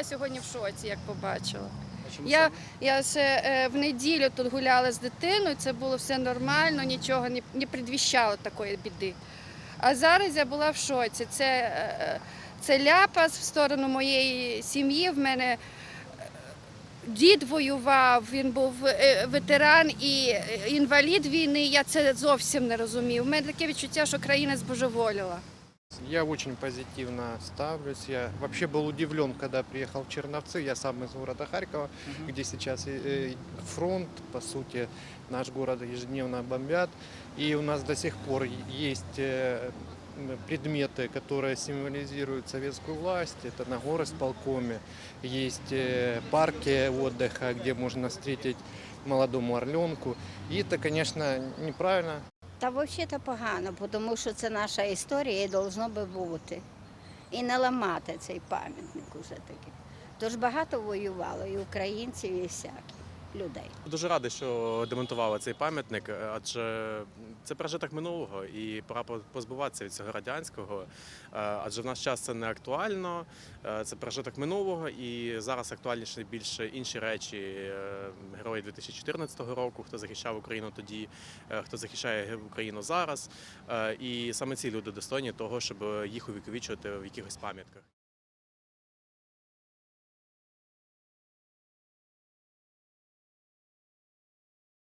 була сьогодні в шоці, як побачила. Я, я ще е, в неділю тут гуляла з дитиною, це було все нормально, нічого не, не предвіщало такої біди. А зараз я була в шоці. Це, е, це ляпас в сторону моєї сім'ї. В мене е, дід воював, він був е, ветеран і е, інвалід війни. Я це зовсім не розумів. У мене таке відчуття, що країна збожеволіла. Я очень позитивно ставлюсь. Я вообще был удивлен, когда приехал в Черновцы. Я сам из города Харькова, Мгм. где сейчас э, фронт, по сути, наш город ежедневно бомбят. И у нас до сих пор есть э, м, предметы, которые символизируют советскую власть. Это на горосполкоме. Есть э, парки отдыха, где можно встретить молодому орленку. И это, конечно, неправильно. Та взагалі погано, тому що це наша історія і повинно би бути. І не ламати цей пам'ятник уже таки. Тож багато воювало і українців, і всяких людей. Дуже радий, що демонтували цей пам'ятник, е, адже це пережиток минулого, і пора позбуватися від цього радянського. Е, Адже в наш час це не актуально, е, це пережиток минулого, і зараз актуальніше більше інші речі. Герої 2014 року, хто захищав Україну тоді, хто захищає Україну зараз. І саме ці люди достойні того, щоб їх увіковічувати в якихось пам'ятках.